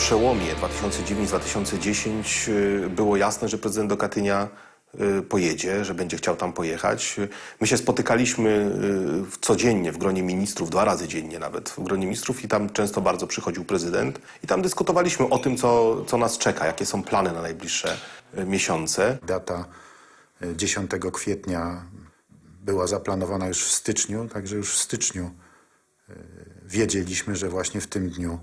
przełomie 2009-2010 y, było jasne, że prezydent do Katynia y, pojedzie, że będzie chciał tam pojechać. My się spotykaliśmy y, codziennie w gronie ministrów, dwa razy dziennie nawet w gronie ministrów i tam często bardzo przychodził prezydent i tam dyskutowaliśmy o tym, co, co nas czeka, jakie są plany na najbliższe miesiące. Data e, 10 kwietnia była zaplanowana już w styczniu, także już w styczniu wiedzieliśmy, że właśnie w tym dniu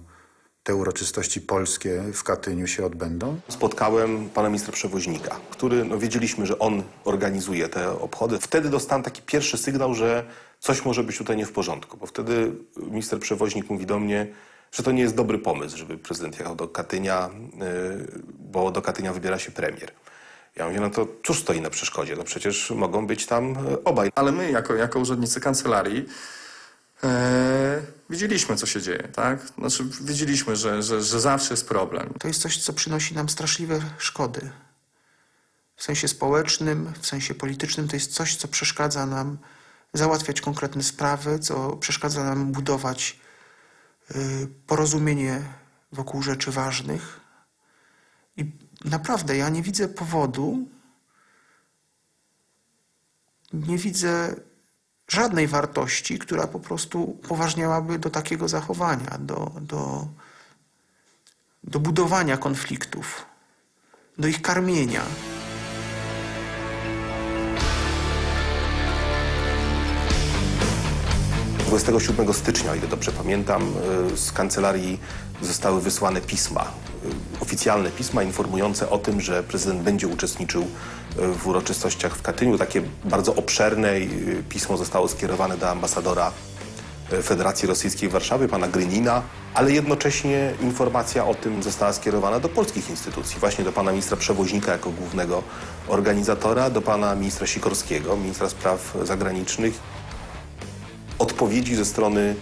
te uroczystości polskie w Katyniu się odbędą. Spotkałem pana ministra przewoźnika, który, no wiedzieliśmy, że on organizuje te obchody. Wtedy dostałem taki pierwszy sygnał, że coś może być tutaj nie w porządku, bo wtedy minister przewoźnik mówi do mnie, że to nie jest dobry pomysł, żeby prezydent jechał do Katynia, yy, bo do Katynia wybiera się premier. Ja mówię, no to cóż stoi na przeszkodzie? No przecież mogą być tam e, obaj. Ale my, jako, jako urzędnicy kancelarii, e, widzieliśmy, co się dzieje, tak? Znaczy, wiedzieliśmy, że, że, że zawsze jest problem. To jest coś, co przynosi nam straszliwe szkody. W sensie społecznym, w sensie politycznym to jest coś, co przeszkadza nam załatwiać konkretne sprawy, co przeszkadza nam budować y, porozumienie wokół rzeczy ważnych. I naprawdę ja nie widzę powodu, nie widzę żadnej wartości, która po prostu upoważniałaby do takiego zachowania, do, do, do budowania konfliktów, do ich karmienia. 27 stycznia, o ile dobrze pamiętam, y, z kancelarii zostały wysłane pisma, y, oficjalne pisma informujące o tym, że prezydent będzie uczestniczył y, w uroczystościach w Katyniu. Takie bardzo obszerne pismo zostało skierowane do ambasadora Federacji Rosyjskiej w Warszawie, pana Grynina, ale jednocześnie informacja o tym została skierowana do polskich instytucji, właśnie do pana ministra przewoźnika jako głównego organizatora, do pana ministra Sikorskiego, ministra spraw zagranicznych odpowiedzi ze strony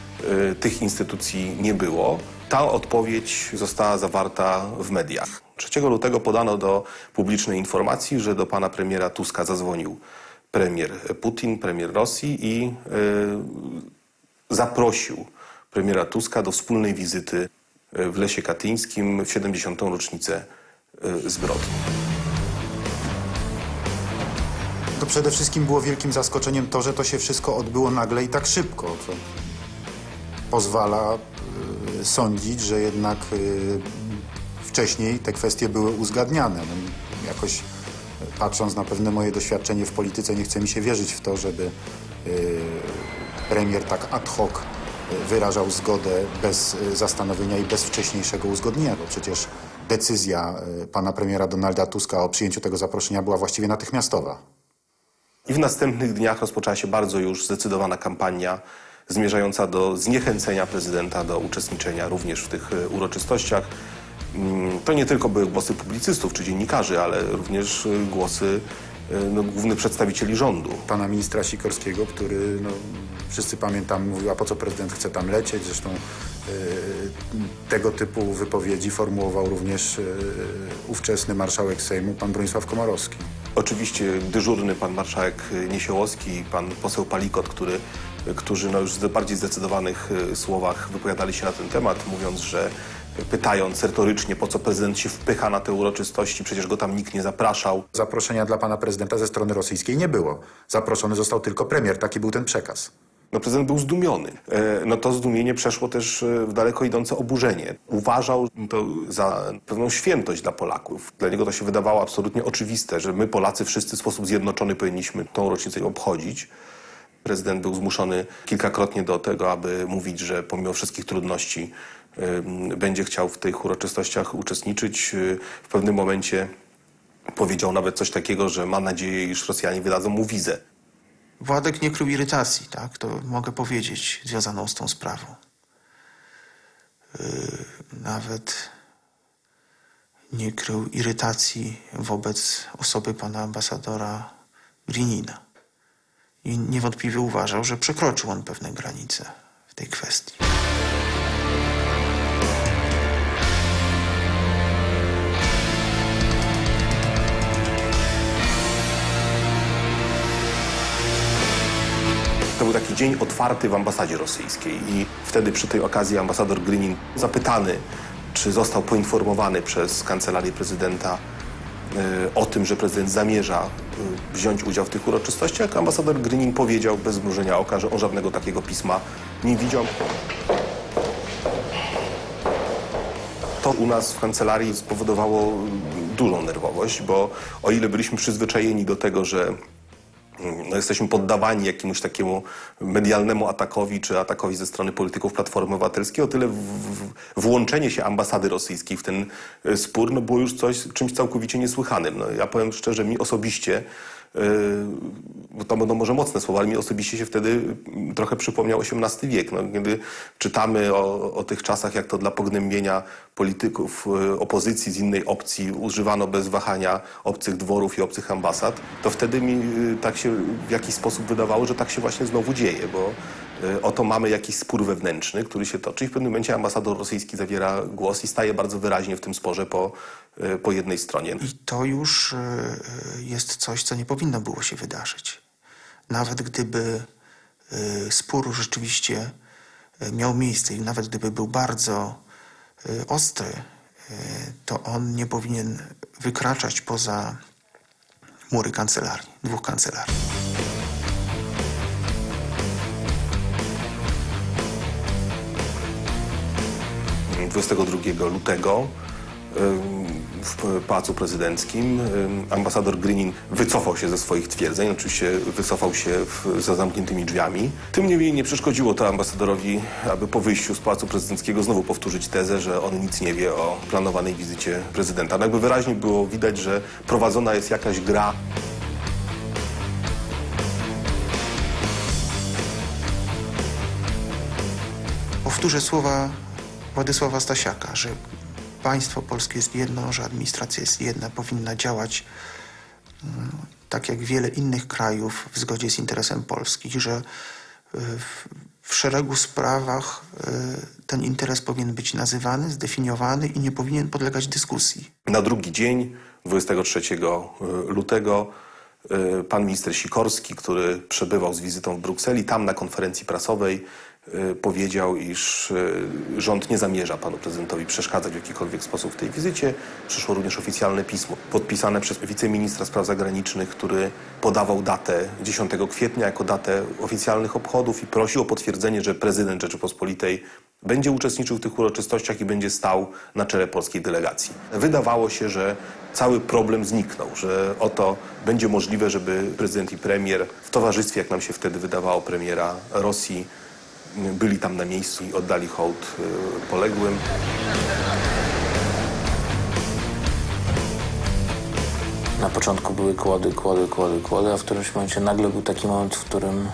y, tych instytucji nie było. Ta odpowiedź została zawarta w mediach. 3 lutego podano do publicznej informacji, że do pana premiera Tuska zadzwonił premier Putin, premier Rosji i y, zaprosił premiera Tuska do wspólnej wizyty w Lesie Katyńskim w 70. rocznicę y, zbrodni. To przede wszystkim było wielkim zaskoczeniem to, że to się wszystko odbyło nagle i tak szybko, co pozwala y, sądzić, że jednak y, wcześniej te kwestie były uzgadniane. No, jakoś y, patrząc na pewne moje doświadczenie w polityce, nie chce mi się wierzyć w to, żeby y, premier tak ad hoc wyrażał zgodę bez zastanowienia i bez wcześniejszego uzgodnienia, bo przecież decyzja pana premiera Donalda Tuska o przyjęciu tego zaproszenia była właściwie natychmiastowa. I w następnych dniach rozpoczęła się bardzo już zdecydowana kampania zmierzająca do zniechęcenia prezydenta do uczestniczenia również w tych e, uroczystościach. Mm, To nie tylko były głosy publicystów czy dziennikarzy, ale również e, głosy e, no, głównych przedstawicieli rządu. pana ministra Sikorskiego, który, no, wszyscy pamiętamy, mówił, a po co prezydent chce tam lecieć. Zresztą tego typu wypowiedzi formułował również ówczesny marszałek Sejmu, pan Bronisław Komorowski. Oczywiście dyżurny pan marszałek Niesiołowski i pan poseł Palikot, który, którzy no już w bardziej zdecydowanych e, słowach wypowiadali się na ten temat, mówiąc, że pytając retorycznie, po co prezydent się wpycha na te uroczystości, przecież go tam nikt nie zapraszał. Zaproszenia dla pana prezydenta ze strony rosyjskiej nie było. Zaproszony został tylko premier, taki był ten przekaz. No prezydent był zdumiony. E, No to zdumienie przeszło też e, w daleko idące oburzenie. Uważał to za pewną świętość dla Polaków. Dla niego to się wydawało absolutnie oczywiste, że my Polacy wszyscy w sposób zjednoczony powinniśmy tą rocznicę obchodzić. Prezydent był zmuszony kilkakrotnie do tego, aby mówić, że pomimo wszystkich trudności będzie chciał w tych uroczystościach uczestniczyć. E, W pewnym momencie powiedział nawet coś takiego, że ma nadzieję, iż Rosjanie wydadzą mu wizę. Władek nie krył irytacji, tak? To mogę powiedzieć, związaną z tą sprawą. Yy, nawet nie krył irytacji wobec osoby pana ambasadora Grinina. I niewątpliwie uważał, że przekroczył on pewne granice w tej kwestii. Taki dzień otwarty w ambasadzie rosyjskiej i wtedy przy tej okazji ambasador Grynin zapytany czy został poinformowany przez kancelarię prezydenta y, o tym, że prezydent zamierza y, wziąć udział w tych uroczystościach. Ambasador Grynin powiedział bez zmrużenia oka, że on żadnego takiego pisma nie widział. To u nas w kancelarii spowodowało dużą nerwowość, bo o ile byliśmy przyzwyczajeni do tego, że no, jesteśmy poddawani jakiemuś takiemu medialnemu atakowi czy atakowi ze strony polityków Platformy Obywatelskiej, o tyle w, w, włączenie się ambasady rosyjskiej w ten y, spór no, było już coś, czymś całkowicie niesłychanym. No, ja powiem szczerze, mi osobiście bo to będą może mocne słowa, ale mi osobiście się wtedy mm, trochę przypomniał XVIII wiek. No, kiedy czytamy o, o tych czasach, jak to dla pognębienia polityków y, opozycji z innej opcji używano bez wahania obcych dworów i obcych ambasad, to wtedy mi y, tak się w jakiś sposób wydawało, że tak się właśnie znowu dzieje, bo oto mamy jakiś spór wewnętrzny, który się toczy i w pewnym momencie ambasador rosyjski zawiera głos i staje bardzo wyraźnie w tym sporze po, y, po jednej stronie. I to już y, jest coś, co nie powinno było się wydarzyć. Nawet gdyby spór rzeczywiście miał miejsce i nawet gdyby był bardzo ostry, to on nie powinien wykraczać poza mury kancelarii, dwóch kancelarii. 22 lutego w Pałacu Prezydenckim ambasador Grynin wycofał się ze swoich twierdzeń, oczywiście wycofał się w, za zamkniętymi drzwiami. Tym niemniej nie przeszkodziło to ambasadorowi, aby po wyjściu z Pałacu Prezydenckiego znowu powtórzyć tezę, że on nic nie wie o planowanej wizycie prezydenta. No jakby wyraźnie było widać, że prowadzona jest jakaś gra Powtórzę słowa Władysława Stasiaka, że państwo polskie jest jedno, że administracja jest jedna, powinna działać mm, tak jak wiele innych krajów w zgodzie z interesem Polski, że y, w, w szeregu sprawach y, ten interes powinien być nazywany, zdefiniowany i nie powinien podlegać dyskusji. Na drugi dzień, 23 lutego, y, pan minister Sikorski, który przebywał z wizytą w Brukseli, tam na konferencji prasowej powiedział, iż y, rząd nie zamierza panu prezydentowi przeszkadzać w jakikolwiek sposób w tej wizycie. Przyszło również oficjalne pismo podpisane przez wiceministra spraw zagranicznych, który podawał datę 10 kwietnia jako datę oficjalnych obchodów i prosił o potwierdzenie, że prezydent Rzeczypospolitej będzie uczestniczył w tych uroczystościach i będzie stał na czele polskiej delegacji. Wydawało się, że cały problem zniknął, że oto będzie możliwe, żeby prezydent i premier w towarzystwie, jak nam się wtedy wydawało, premiera Rosji, byli tam na miejscu i oddali hołd y, poległym. Na początku były kłody, kłody, kłody, kłody, a w którymś momencie nagle był taki moment, w którym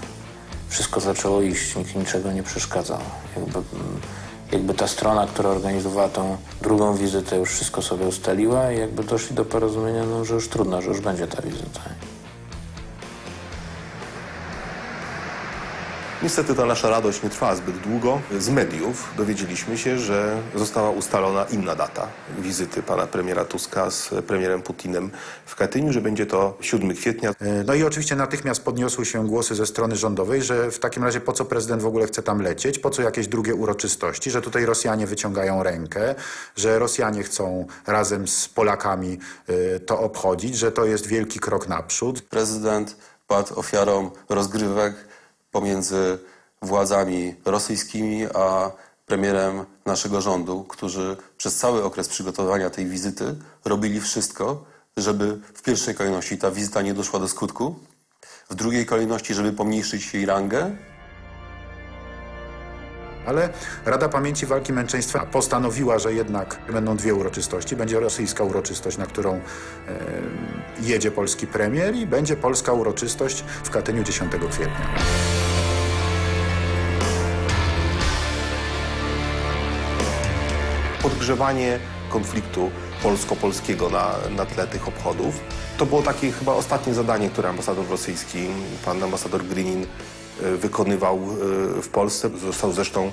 wszystko zaczęło iść, nikt niczego nie przeszkadzał. Jakby, jakby ta strona, która organizowała tą drugą wizytę, już wszystko sobie ustaliła i jakby doszli do porozumienia, no, że już trudno, że już będzie ta wizyta. Niestety ta nasza radość nie trwała zbyt długo. Z mediów dowiedzieliśmy się, że została ustalona inna data wizyty pana premiera Tuska z premierem Putinem w Katyniu, że będzie to 7 kwietnia. E, No i oczywiście natychmiast podniosły się głosy ze strony rządowej, że w takim razie po co prezydent w ogóle chce tam lecieć, po co jakieś drugie uroczystości, że tutaj Rosjanie wyciągają rękę, że Rosjanie chcą razem z Polakami e, to obchodzić, że to jest wielki krok naprzód. Prezydent padł ofiarą rozgrywek pomiędzy władzami rosyjskimi a premierem naszego rządu, którzy przez cały okres przygotowania tej wizyty robili wszystko, żeby w pierwszej kolejności ta wizyta nie doszła do skutku, w drugiej kolejności, żeby pomniejszyć jej rangę, Ale Rada Pamięci Walki Męczeństwa postanowiła, że jednak będą dwie uroczystości. Będzie rosyjska uroczystość, na którą e, jedzie polski premier i będzie polska uroczystość w Katyniu 10 kwietnia. Podgrzewanie konfliktu polsko-polskiego na, na tle tych obchodów. To było takie chyba ostatnie zadanie, które ambasador rosyjski, pan ambasador Grinin y, wykonywał y, w Polsce. Został zresztą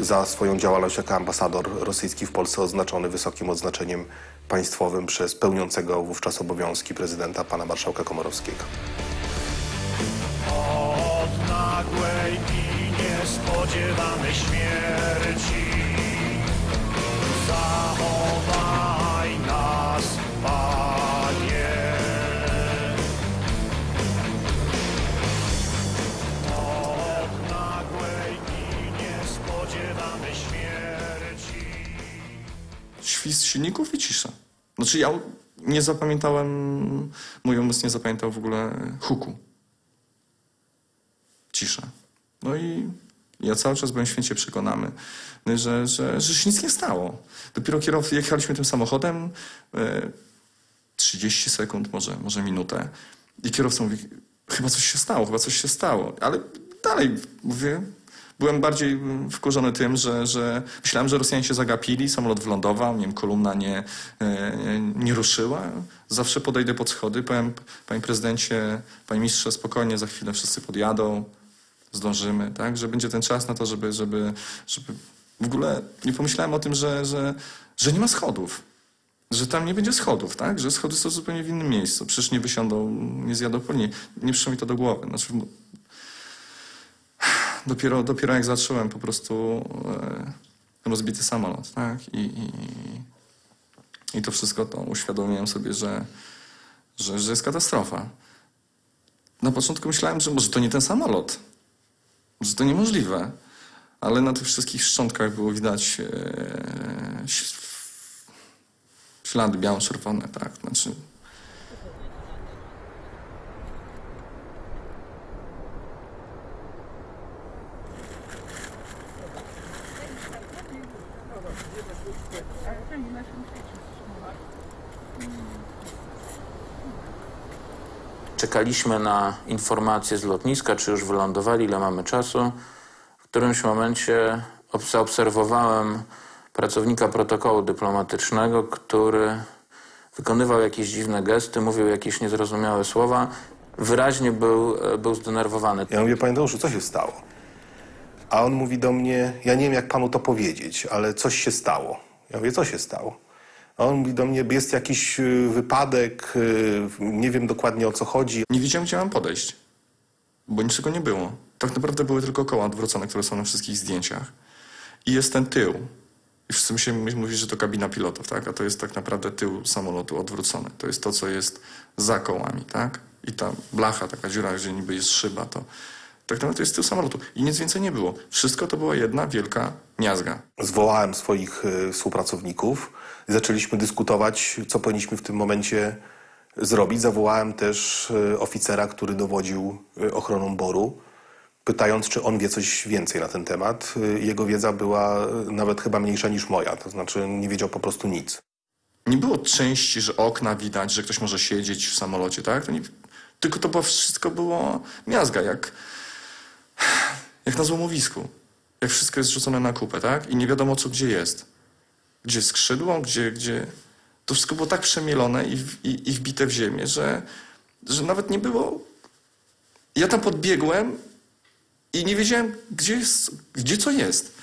y, za swoją działalność jako ambasador rosyjski w Polsce oznaczony wysokim odznaczeniem państwowym przez pełniącego wówczas obowiązki prezydenta pana marszałka Komorowskiego. Od nagłej i niespodziewanej śmierci I cisza. Znaczy ja nie zapamiętałem, mój umysł nie zapamiętał w ogóle huku. Cisza. No i ja cały czas byłem święcie przekonany, że, że, że się nic nie stało. Dopiero kierow, jechaliśmy tym samochodem e, 30 sekund, może, może minutę i kierowca mówi, chyba coś się stało, chyba coś się stało. Ale dalej mówię, byłem bardziej wkurzony tym, że, że myślałem, że Rosjanie się zagapili, samolot wylądował, nie wiem, kolumna nie, e, nie ruszyła. Zawsze podejdę pod schody, powiem, panie prezydencie, panie mistrze, spokojnie, za chwilę wszyscy podjadą, zdążymy, tak? Że będzie ten czas na to, żeby, żeby, żeby... W ogóle nie pomyślałem o tym, że, że, że nie ma schodów. Że tam nie będzie schodów, tak? Że schody są zupełnie w innym miejscu. Przecież nie wysiądą, nie zjadą poli. Nie przyszło mi to do głowy. Znaczy, dopiero, dopiero jak zacząłem po prostu e, rozbity samolot, tak? I, i, i to wszystko to uświadomiłem sobie, że, że, że jest katastrofa. Na początku myślałem, że może to nie ten samolot, że to niemożliwe, ale na tych wszystkich szczątkach było widać e, ślady biało-czerwone, tak? Znaczy, Czekaliśmy na informacje z lotniska, czy już wylądowali, ile mamy czasu. W którymś momencie ob- zaobserwowałem pracownika protokołu dyplomatycznego, który wykonywał jakieś dziwne gesty, mówił jakieś niezrozumiałe słowa. Wyraźnie był, e, był zdenerwowany. Ja mówię, panie Tadeuszu, co się stało? A on mówi do mnie, ja nie wiem jak panu to powiedzieć, ale coś się stało. Ja mówię, co się stało? A on mówi do mnie, jest jakiś y, wypadek, y, nie wiem dokładnie o co chodzi. nie wiedziałem, gdzie mam podejść, bo niczego nie było. Tak naprawdę były tylko koła odwrócone, które są na wszystkich zdjęciach. I jest ten tył. I wszyscy musimy mówić, że to kabina pilotów, tak? A to jest tak naprawdę tył samolotu odwrócony. To jest to, co jest za kołami, tak? I ta blacha, taka dziura, gdzie niby jest szyba, to tak naprawdę to jest tył samolotu. I nic więcej nie było. Wszystko to była jedna wielka miazga. Zwołałem swoich y, współpracowników i zaczęliśmy dyskutować, co powinniśmy w tym momencie zrobić. Zawołałem też y, oficera, który dowodził y, ochroną boru, pytając, czy on wie coś więcej na ten temat. Jego wiedza była nawet chyba mniejsza niż moja, to znaczy nie wiedział po prostu nic. Nie było części, że okna widać, że ktoś może siedzieć w samolocie, tak? Nie, tylko to było, wszystko było miazga, jak, jak na złomowisku. Jak wszystko jest rzucone na kupę, tak? I nie wiadomo, co gdzie jest. Gdzie skrzydło, gdzie, gdzie... To wszystko było tak przemielone i, i, i wbite w ziemię, że, że nawet nie było... Ja tam podbiegłem i nie wiedziałem, gdzie, jest, gdzie co jest.